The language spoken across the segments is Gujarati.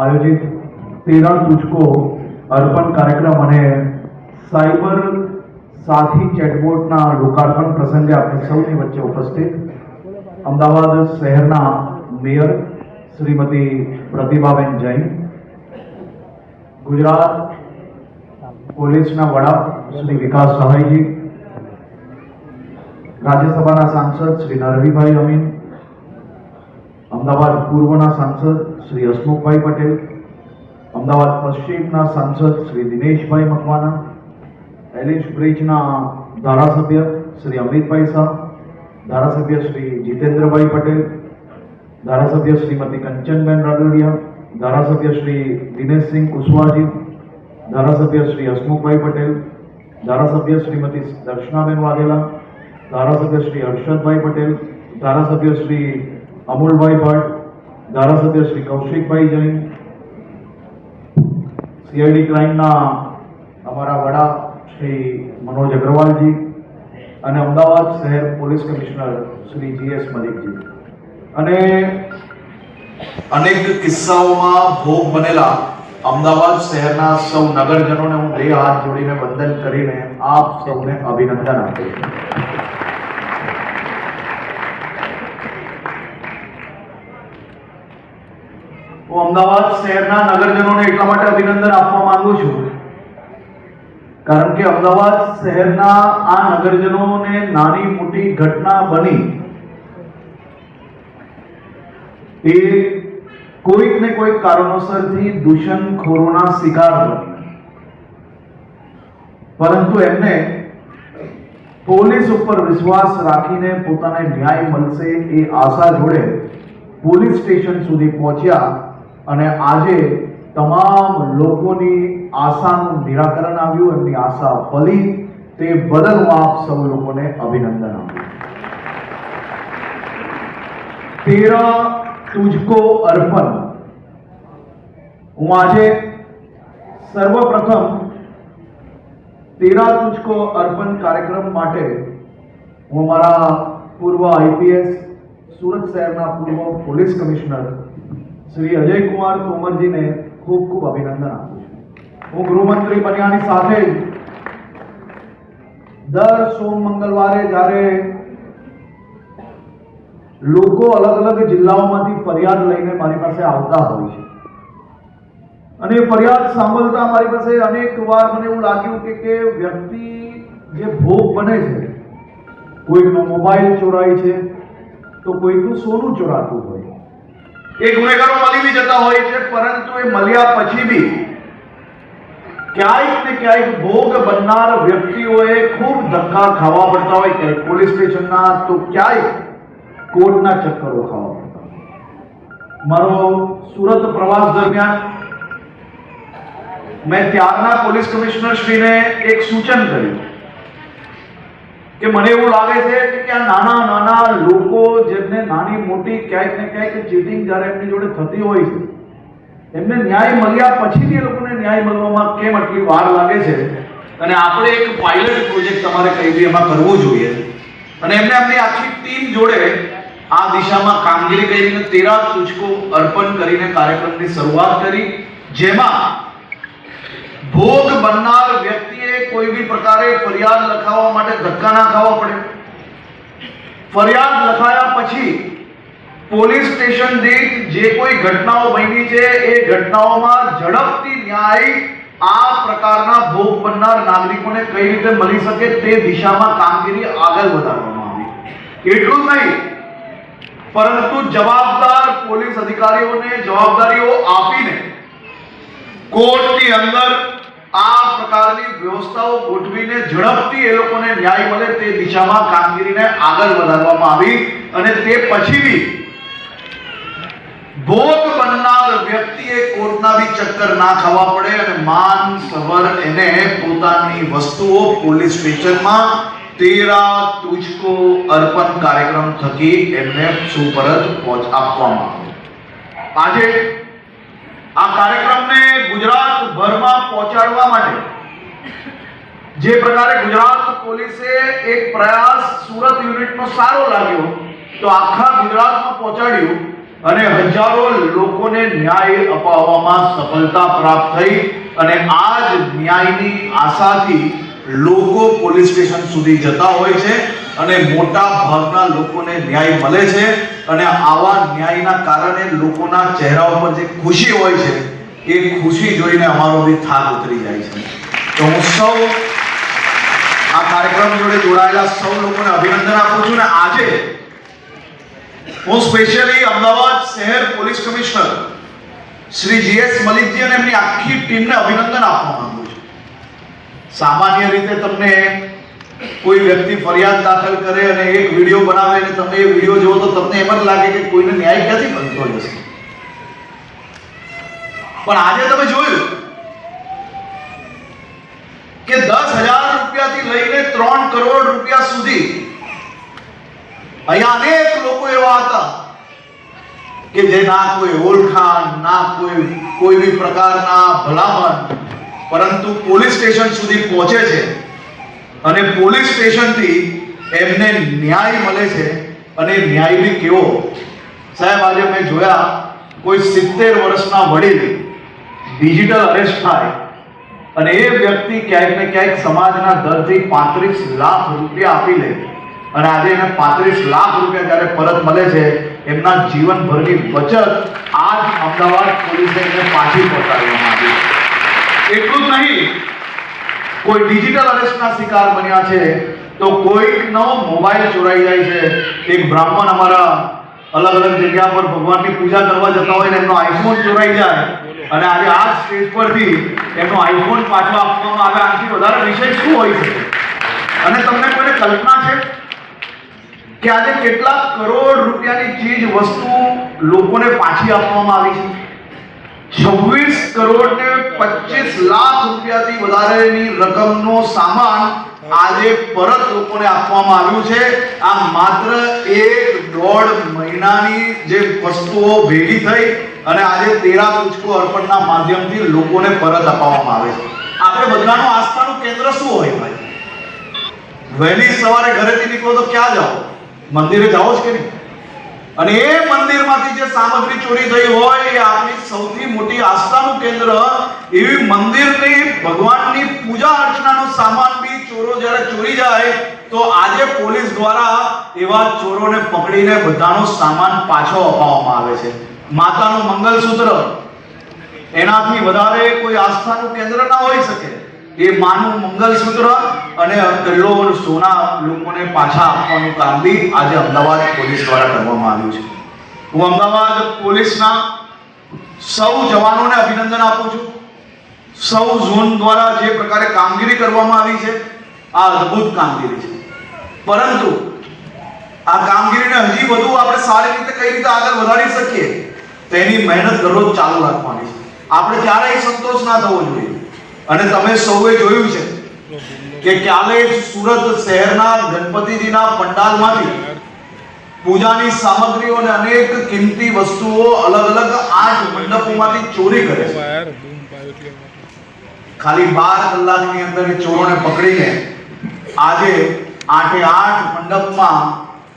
આયોજિત તેરા સૂચકો અર્પણ કાર્યક્રમ અને સાયબર સાથી ચેટબોટના લોકાર્પણ પ્રસંગે આપણે સૌની વચ્ચે ઉપસ્થિત અમદાવાદ શહેરના મેયર શ્રીમતી પ્રતિભાબેન જૈન, ગુજરાત પોલીસના વડા શ્રી વિકાસ સહાયજી, રાજ્યસભાના સાંસદ શ્રી નરવીભાઈ અમીન અમદાવાદ પૂર્વના સાંસદ શ્રી હસમુખભાઈ પટેલ, અમદાવાદ પશ્ચિમના સાંસદ શ્રી દિનેશભાઈ મકવાના એલિશ બ્રિજના ધારાસભ્ય શ્રી અમિતભાઈ શાહ, ધારાસભ્ય શ્રી જીતેન્દ્રભાઈ પટેલ, ધારાસભ્ય શ્રીમતી કંચનબેન રાદડિયા, ધારાસભ્ય શ્રી દિનેશસિંહ કુશવાજી, ધારાસભ્ય શ્રી હસમુખભાઈ પટેલ, ધારાસભ્ય શ્રીમતી દર્શનાબેન વાઘેલા, ધારાસભ્ય શ્રી હર્ષદભાઈ પટેલ, ધારાસભ્ય શ્રી અમૂલભાઈ ભટ્ટ, ધારાસભ્ય શ્રી કૌશિકભાઈ જૈન સીઆઈડી ક્રાઇમના અમારા વડા શ્રી મનોજ અગ્રવાલજી અને અમદાવાદ શહેર પોલીસ કમિશનર શ્રી જીએસ મલિકજી. અને અનેક કિસ્સાઓમાં ભોગ બનેલા અમદાવાદ શહેરના સૌ નગરજનોને હું બે હાથ જોડીને વંદન કરીને આપ સૌને અભિનંદન આપું છું. હું અમદાવાદ શહેરના નગરજનોને એટલા માટે અભિનંદન આપવા માંગુ છું. કારણ કે અમદાવાદ શહેરના આ નગરજનોને નાની મોટી ઘટના બની. એ કોઈક ને કોઈક કારણોસરથી દૂષણખોરોના શિકાર બની પરંતુ એમને પોલીસ ઉપર વિશ્વાસ રાખીને પોતાને ન્યાય મળશે એ આશા જોડે પોલીસ સ્ટેશન સુધી પહોંચ્યા અને આજે તમામ લોકોની આશાનું નિરાકરણ આવ્યું, એમની આશા ફલી તે બદલ હું આપ સૌ લોકોને અભિનંદન આપું. તેરા તુજકો અર્પણ. હું આજે સર્વપ્રથમ તેરા તુજકો અર્પણ કાર્યક્રમ માટે હું અમારા પૂર્વ આઈપીએસ સુરત શહેરના પૂર્વ પોલીસ કમિશનર શ્રી અજયકુમાર તોમરજીને ખૂબ ખૂબ અભિનંદન આપું છું. હું ગૃહમંત્રી બન્યાની સાથે જ દર સોમ મંગળવારે જ્યારે લોકો અલગ અલગ જિલ્લાઓમાંથી ફરિયાદ લઈને મારી પાસે આવતા હોય છે. અને ફરિયાદ સાંભળતા મારી પાસે અનેક વાર મને એવું લાગ્યું કે કે વ્યક્તિ જે ભોગ બને છે, કોઈકનો મોબાઈલ ચોરાય છે, તો કોઈકનું સોનું ચોરાતું હોય. એ ગુનેગારો મળી બી જતા હોય છે, પરંતુ એ મળ્યા પછી બી ક્યાંક ને ક્યાંક ભોગ બનનાર વ્યક્તિઓએ ખૂબ ધક્કા ખાવા પડતા હોય ક્યાંક પોલીસ સ્ટેશનના તો ક્યાંય કોર્ટના ચક્કરો ખાવા પડતા મારો સુરત પ્રવાસ દરમિયાન મેં ત્યારના પોલીસ કમિશનર શ્રીને એક સૂચન કર્યું. કે મને એવું લાગે છે કે આ નાના નાના લોકો જેમને નાની, મોટી ક્યાંક ને ક્યાંક ચીટિંગ જ્યારે એમની જોડે થતી હોય છે, એમને ન્યાય મળ્યા પછી એ લોકોને ન્યાય મળવામાં કેમ આટલી વાર લાગે છે? અને આપણે એક પાયલટ પ્રોજેક્ટ તમારે કઈ બી એમાં કરવો જોઈએ. અને એમને આપણી આખી ટીમ જોડે આ દિશામાં કામગીરી કરીને તેરા સૂચકો અર્પણ કરીને કાર્યક્રમની શરૂઆત કરી, જેમાં ભોગ બનનાર વ્યક્તિએ કોઈ બી પ્રકારે ફરિયાદ લખાવવા માટે ધક્કા ના ખાવા પડે. ફરિયાદ લખાયા પછી પોલીસ સ્ટેશન દીઠ જે કોઈ ઘટનાઓ બની છે, એ ઘટનાઓમાં ઝડપથી ન્યાય આ પ્રકારના ભોગ બનનાર નાગરિકોને કઈ રીતે મળી શકે તે દિશામાં કામગીરી આગળ વધારવામાં આવી. એટલું નહીં, પરંતુ જવાબદાર પોલીસ અધિકારીઓને જવાબદારીઓ આપીને કોર્ટની અંદર આ પ્રકારની વ્યવસ્થાઓ ગોઠવીને ઝડપથી એ લોકોને ન્યાય મળે તે દિશામાં કામગીરીને આગળ વધારવામાં આવી અને તે પછી બી ભોગ બનનાર વ્યક્તિએ કોર્ટના બી ચક્કર ના ખાવા પડે અને માન સવર એને પોતાની વસ્તુઓ પોલીસ સ્ટેશનમાં તેરા તુજકો અર્પણ કાર્યક્રમ થકી એમને સુપરત પહોંચ આપવામાં આવ્યો. આજે આ કાર્યક્રમને ગુજરાતભરમાં પહોંચાડવા માટે જે પ્રકારે ગુજરાત પોલીસે એક પ્રયાસ સુરત યુનિટનો સારો લાગ્યો, તો આખા ગુજરાતમાં પહોંચાડ્યું અને હજારો લોકોને ન્યાય અપાવવામાં સફળતા પ્રાપ્ત થઈ અને આ જ ન્યાયની આશાથી લોકો પોલીસ સ્ટેશન સુધી જતા હોય છે. અને મોટા ભાગના લોકોને ન્યાય મળે છે અને આવા ન્યાયના કારણે લોકોના ચહેરા ઉપર જે ખુશી હોય છે, એ ખુશી જોઈને અમારો બી થાક ઉતરી જાય છે. તો હું સૌ આ કાર્યક્રમ જોડે જોડાયેલા સૌ લોકોને અભિનંદન આપું છું ને આજે હું સ્પેશિયલી અમદાવાદ શહેર police commissioner Shri GS Malikji અને એમની આખી ટીમને અભિનંદન આપવા માંગુ છું. સામાન્ય રીતે તમને કોઈ વ્યક્તિ ફરિયાદ દાખલ કરે અને એક વીડિયો બનાવે અને તમે એ વીડિયો જોવો તો તમને એમ જ લાગે કે કોઈને ન્યાય ક્યાંથી બનતો હશે પણ આજે તમે જોયું કે દસ હજાર રૂપિયાથી લઈને ત્રણ કરોડ રૂપિયા સુધી અહીંયા અનેક લોકો એવા હતા કે જે ના કોઈ ઓળખાણ, ના કોઈ કોઈ બી પ્રકારના ભલામણ, પરંતુ પોલીસ સ્ટેશન સુધી પહોંચે છે. અને પોલીસ સ્ટેશનથી એમને ન્યાય મળે છે અને ન્યાય બી કેવો? સાહેબ, આજે મેં જોયા, કોઈ સિત્તેર વર્ષના વડીલ ડિજિટલ અરેસ્ટ થાય અને એ વ્યક્તિ ક્યાંક ને ક્યાંક સમાજના દરથી પાંત્રીસ લાખ રૂપિયા આપી લે અને આજે એને પાંત્રીસ લાખ રૂપિયા જ્યારે પરત મળે છે, એમના જીવનભરની બચત આજ અમદાવાદ પોલીસે એને પાછી પહોંચાડવામાં આવી એટલું જ નહીં કોઈ ડિજિટલ અરેસ્ટના શિકાર બન્યા છે, તો કોઈકનો મોબાઈલ ચોરાઈ જાય છે. એક બ્રાહ્મણ અમારા અલગ અલગ જગ્યા પર ભગવાનની પૂજા કરવા જતા હોય ને એમનો આઈફોન ચોરાઈ જાય. અને આજે આ સ્ટેજ પરથી એમનો આઈફોન પાછો આપવામાં આવે. આનાથી વધારે વિષય શું હોય છે અને તમને કોઈને કલ્પના છે કે આજે કેટલા કરોડ રૂપિયાની ચીજ વસ્તુ લોકોને પાછી આપવામાં આવી છે? છવ્વીસ કરોડ ને પચીસ લાખ રૂપિયાથી વધારેની રકમનો સામાન આજે પરત લોકોને આપવામાં આવ્યું છે. આ માત્ર એક દોઢ મહિનાની જે વસ્તુઓ ભેગી થઈ અને આજે તેરા તુચકો અર્પણના માધ્યમથી લોકોને પરત અપાવવામાં આવે છે. આપણે બધાનું આસ્થાનું કેન્દ્ર શું હોય ભાઈ? વહેલી સવારે ઘરેથી નીકળો તો ક્યાં જાઓ? મંદિરે જાઓ જ કે નહીં? અને એ મંદિરમાંથી જે સામગ્રી ચોરી થઈ હોય એ આપની સૌથી મોટી આસ્થાનું કેન્દ્ર. એવી મંદિરની ભગવાનની પૂજા અર્ચનાનો સામાન બી ચોરો જ્યારે ચોરી જાય, તો આજે પોલીસ દ્વારા એવા ચોરોને પકડીને બધાનો સામાન પાછો અપાવવામાં આવે છે. માતાનું મંગલસૂત્ર. એનાથી વધારે કોઈ આસ્થાનું કેન્દ્ર ના હોઈ શકે. એ માનું મંગલસૂત્ર અને કિલ્લો સોના લોકોને પાછા આપવાનું કામ બી આજે અમદાવાદ પોલીસ દ્વારા કરવામાં આવ્યું છે. હું અમદાવાદ પોલીસના સૌ જવાનોને અભિનંદન આપું છું. સૌ ઝોન દ્વારા જે પ્રકારે કામગીરી કરવામાં આવી છે, આ અદ્ભુત કામગીરી છે. પરંતુ આ કામગીરીને હજી વધુ આપણે સારી રીતે કઈ રીતે આગળ વધારી શકીએ, તેની મહેનત દરરોજ ચાલુ રાખવાની છે. આપણે ક્યારેય સંતોષ ના થવો જોઈએ. અને તમે સૌએ જોયું છે કે કાલે સુરત શહેરના ગણપતિજીના પંડાલમાંથી પૂજાની સામગ્રીઓ અને અનેક કિંમતી વસ્તુઓ અલગ અલગ આઠ મંડપોમાંથી ચોરી કરે છે. ખાલી બાર કલાકની અંદર ચોરોને પકડીને આજે આઠે આઠ મંડપમાં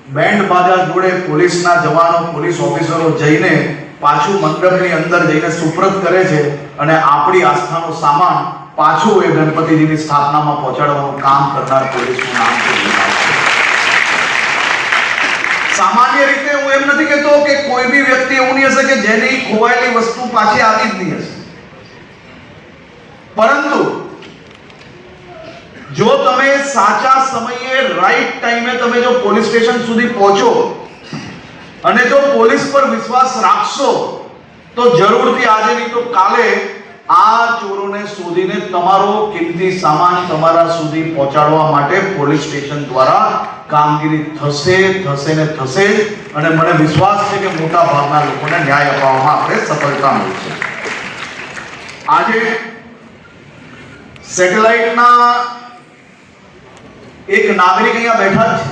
બેન્ડ બાજા જોડે પોલીસના જવાનો, પોલીસ ઓફિસરો જઈને પાછું મંડપની અંદર જઈને સુપ્રત કરે છે અને આપણી આસ્થાનો સામાન પાછું એ ગણપતિજીની સ્થાપનામાં પહોંચાડવાનું કામ કરનાર પોલીસનું નામ. સામાન્ય રીતે હું એમ નથી કહેતો કે કોઈ બી વ્યક્તિ એવું નહીં હશે કે જેની ખોવાયેલી વસ્તુ પાછી આવી જ નહીં હશે પરંતુ જો તમે સાચા સમયે રાઈટ ટાઈમે તમે જો પોલીસ સ્ટેશન સુધી પહોંચો અને જો પોલીસ પર વિશ્વાસ રાખશો, તો જરૂરથી આજે નહીં તો કાલે આ ચોરોને શોધીને તમારો કિંમતી સામાન તમારા સુધી પહોંચાડવા માટે પોલીસ સ્ટેશન દ્વારા કામગીરી થશે થશે ને થશે અને મને વિશ્વાસ છે કે મોટા ભાગના લોકોને ન્યાય અપાવવામાં આપણે સફળતા મળશે આજે સેટેલાઇટના એક નાગરિક અહીંયા બેઠા છે.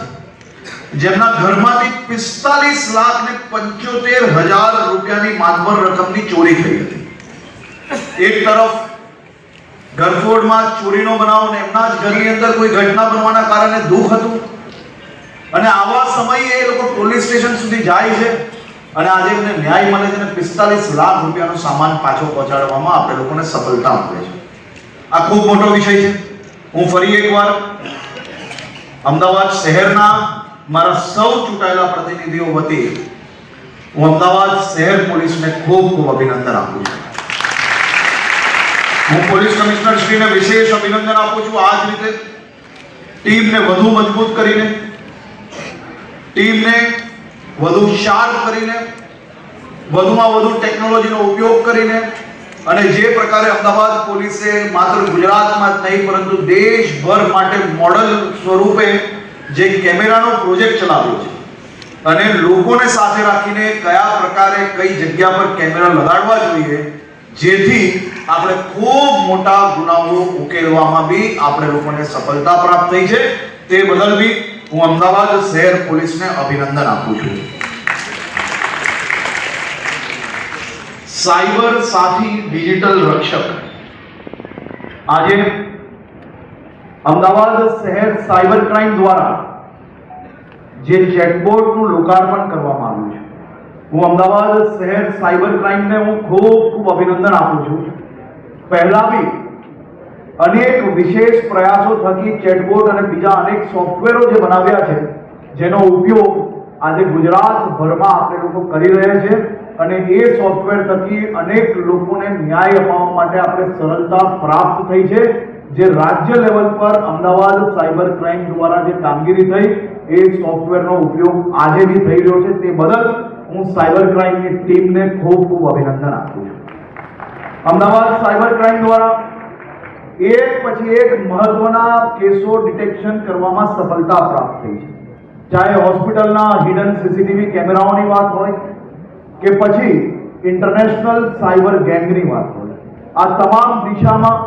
જેમના ઘરમાંથી પિસ્તાલીસ લાખ ને પંચોતેર હજાર રૂપિયાની માતબર રકમની ચોરી થઈ હતી. એક તરફ ગરફોડમાં ચોરીનો બનાવ ને એમના જ ઘરની અંદર કોઈ ઘટના બનવાના કારણે દુઃખ હતું. અને આવા સમયે એ લોકો પોલીસ સ્ટેશન સુધી જાય છે અને આજે એમને ન્યાય મળે છે અને પિસ્તાલીસ લાખ રૂપિયાનો સામાન પાછો પહોંચાડવામાં આપણે લોકોને સફળતા મળે છે. આ ખૂબ મોટો વિષય છે. હું ફરી એકવાર અમદાવાદ શહેરના મારા સૌ ચૂંટાયેલા પ્રતિનિધિઓ વતી હું અમદાવાદ શહેર પોલીસને ખૂબ ખૂબ અભિનંદન આપું છું. હું પોલીસ કમિશનર શ્રીને વિશેષ અભિનંદન આપું છું. આ જ રીતે ટીમને વધુ મજબૂત કરીને, ટીમને વધુ શાર્પ કરીને, વધુમાં વધુ ટેકનોલોજીનો ઉપયોગ કરીને અને જે પ્રકારે અમદાવાદ પોલીસે માત્ર ગુજરાતમાં જ નહીં, પરંતુ દેશભર માટે મોડલ સ્વરૂપે જે કેમેરાનો પ્રોજેક્ટ ચલાવ્યો છે અને લોકોને સાથે રાખીને કયા પ્રકારે કઈ જગ્યા પર કેમેરા લગાડવા જોઈએ જેથી આપણે ખૂબ મોટા ગુનાઓ ઉકેલવામાં બી આપણે લોકોને સફળતા પ્રાપ્ત થઈ છે. તે બદલ બી હું અમદાવાદ શહેર પોલીસને અભિનંદન આપું છું. સાયબર સાથી ડિજિટલ રક્ષક. આજે અમદાવાદ શહેર સાયબર ક્રાઇમ દ્વારા જે ચેકબોર્ડનું લોકાર્પણ કરવામાં આવ્યું હું અમદાવાદ શહેર સાયબર ક્રાઇમને હું ખૂબ ખૂબ અભિનંદન આપું છું. પહેલા બી અનેક વિશેષ પ્રયાસો થકી ચેટબોટ અને બીજા અનેક સોફ્ટવેરો જે બનાવ્યા છે, જેનો ઉપયોગ આજે ગુજરાતભરમાં આપણે લોકો કરી રહ્યા છે અને એ સોફ્ટવેર થકી અનેક લોકોને ન્યાય અપાવવા માટે આપણે સરળતા પ્રાપ્ત થઈ છે. જે રાજ્ય લેવલ પર અમદાવાદ સાયબર ક્રાઇમ દ્વારા જે કામગીરી થઈ, એ સોફ્ટવેરનો ઉપયોગ આજે બી થઈ રહ્યો છે. તે બદલ હું સાયબર ક્રાઇમની ટીમને ખૂબ ખૂબ અભિનંદન આપું છું. અમદાવાદ સાયબર ક્રાઇમ દ્વારા એક પછી એક મહત્વના કેસો ડિટેક્શન કરવામાં સફળતા પ્રાપ્ત થઈ છે. ચાહે હોસ્પિટલના હિડન સીસીટીવી કેમેરાઓની વાત હોય કે પછી ઇન્ટરનેશનલ સાયબર ગેંગની વાત હોય. આ તમામ દિશામાં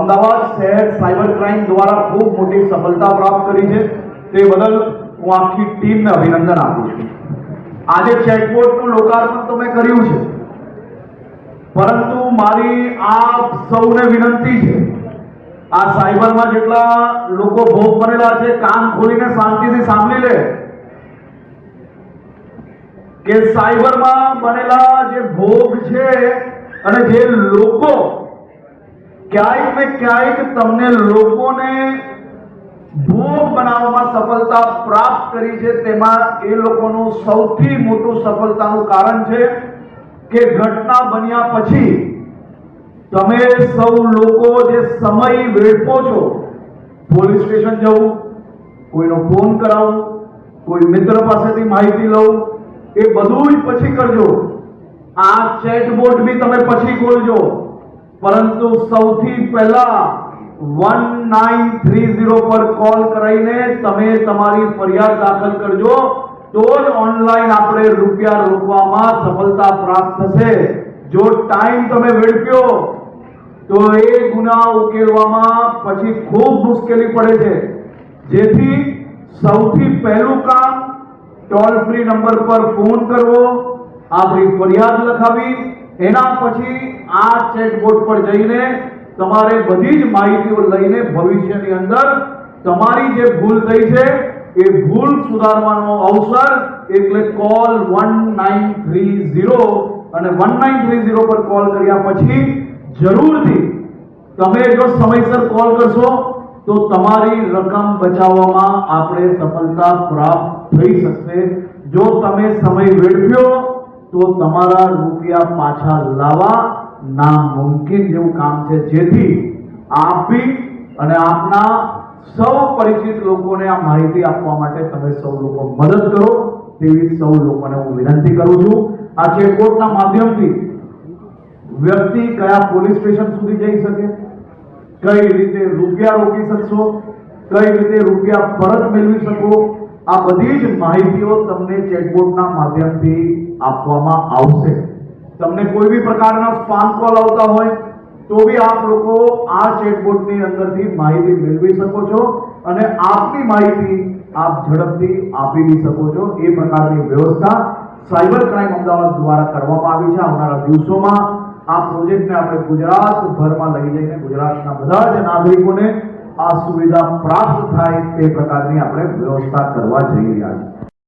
અમદાવાદ શહેર સાયબર ક્રાઇમ દ્વારા ખૂબ મોટી સફળતા પ્રાપ્ત કરી છે. તે બદલ હું આખી ટીમને અભિનંદન આપું છું. આજે ચેકબોટનું લોકાર્પણ તો મેં કર્યું છે. પરંતુ મારી આપ સૌને વિનંતી છે, આ સાયબરમાં જેટલા લોકો ભોગ બનેલા છે, કાન ખોલીને શાંતિથી સાંભળી લે, કે સાયબરમાં બનેલા જે ભોગ છે અને જે લોકો ક્યાંક ને ક્યાંક તમને લોકોને ભોગ બનાવવામાં સફળતા પ્રાપ્ત કરી છે, તેમાં એ લોકોનું સૌથી મોટું સફળતાનું કારણ છે કે ઘટના બન્યા પછી તમે સૌ લોકો જે સમય વેડફો છો, પોલીસ સ્ટેશન જવું, કોઈનો ફોન કરાવવું કોઈ મિત્ર પાસેથી માહિતી લઉં, એ બધું જ પછી કરજો. આ ચેટબોટ બી તમે પછી ખોલજો. પરંતુ સૌથી પહેલા વન નાઇન થ્રી ઝીરો પર કોલ કરીને તમે તમારી ફરિયાદ દાખલ કરજો. તો જ ઓનલાઈન આપણે રૂપિયા રોકવામાં સફળતા પ્રાપ્ત થશે. જો ટાઈમ તમે વેડફ્યો, તો એ ગુના ઉકેલવામાં પછી ખૂબ મુશ્કેલી પડે છે. જેથી સૌથી પહેલું કામ ટોલ ફ્રી નંબર પર ફોન કરવો, આપણી ફરિયાદ લખાવી, એના પછી આ ચેટબોટ પર જઈને તમારે બધી જ માહિતીઓ લઈને ભવિષ્યની અંદર તમારી જે ભૂલ થઈ છે, એ ભૂલ સુધારવાનો અવસર એટલે call one nine three zero અને વન નાઇન થ્રી ઝીરો પર કોલ કર્યા પછી જરૂરથી તમે જો સમયસર કોલ કરશો, તો તમારી રકમ બચાવવામાં આપણે સફળતા પ્રાપ્ત થઈ શકશે. જો તમે સમય વેડફ્યો, તો તમારા રૂપિયા પાછા લાવવા નામુમકિન જેવું કામ છે, જેથી આપી અને આપના સૌ પરિચિત લોકોને આ માહિતી આપવા માટે તમે સૌ લોકો મદદ કરો, તેવી સૌ લોકોને હું વિનંતી કરું છું. આ ચેટબોટના માધ્યમથી વ્યક્તિ કયા પોલીસ સ્ટેશન સુધી જઈ શકે? કઈ રીતે રૂપિયા રોકી શકશો? કઈ રીતે રૂપિયા પરત મેળવી શકો? આ બધી જ માહિતીઓ તમને ચેકબોર્ડના માધ્યમથી આપવામાં આવશે. તમને કોઈ બી પ્રકારના સ્પામ કોલ આવતા હોય, તો બી આપ લોકો આ ચેટબોટની અંદરથી માહિતી મેળવી શકો છો અને આપની માહિતી આપ ઝડપથી આપી બી શકો છો. એ પ્રકારની વ્યવસ્થા સાયબર ક્રાઇમ અમદાવાદ દ્વારા કરવામાં આવી છે. આવનારા દિવસોમાં આ પ્રોજેક્ટને આપણે ગુજરાતભરમાં લઈ જઈને ગુજરાતના બધા જ નાગરિકોને આ સુવિધા પ્રાપ્ત થાય તે પ્રકારની આપણે વ્યવસ્થા કરવા જઈ રહ્યા છીએ.